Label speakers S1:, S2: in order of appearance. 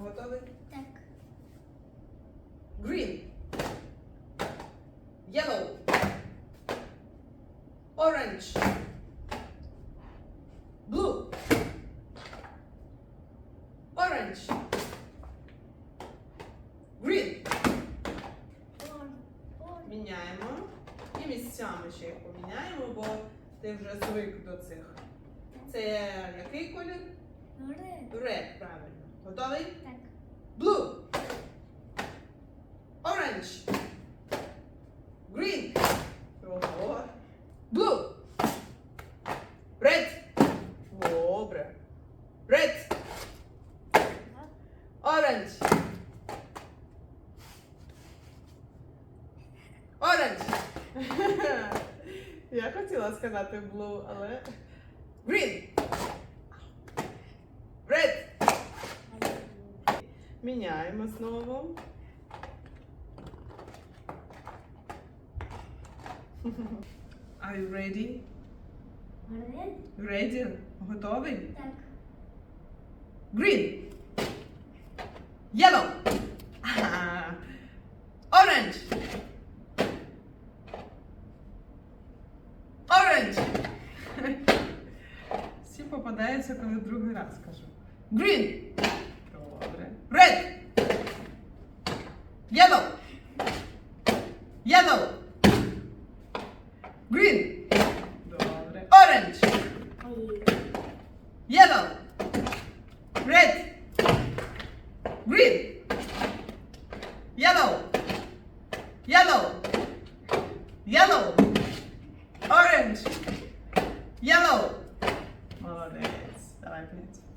S1: Готовий?
S2: Так.
S1: Green. Yellow. Orange. Blue. Orange. Green. Міняємо. І місцями ще їх поміняємо, бо ти вже звик до цих. Це який колір?
S2: Red.
S1: Red, правильно. Готовий?
S2: Так.
S1: Blue. Orange. Green. Ого. Blue. Red. Добре. Red. Orange. Orange. Я хотіла сказати blue, але. Міняємо знову. Are you ready? Ready? Готовий?
S2: Так.
S1: Green. Yellow. Orange. Orange. Всі попадаються, коли другий раз кажу. Green. Yellow. Yellow. Green. Orange. Yellow. Red. Green. Yellow. Yellow. Yellow. Orange. Yellow. Молодец. Давай, блядь.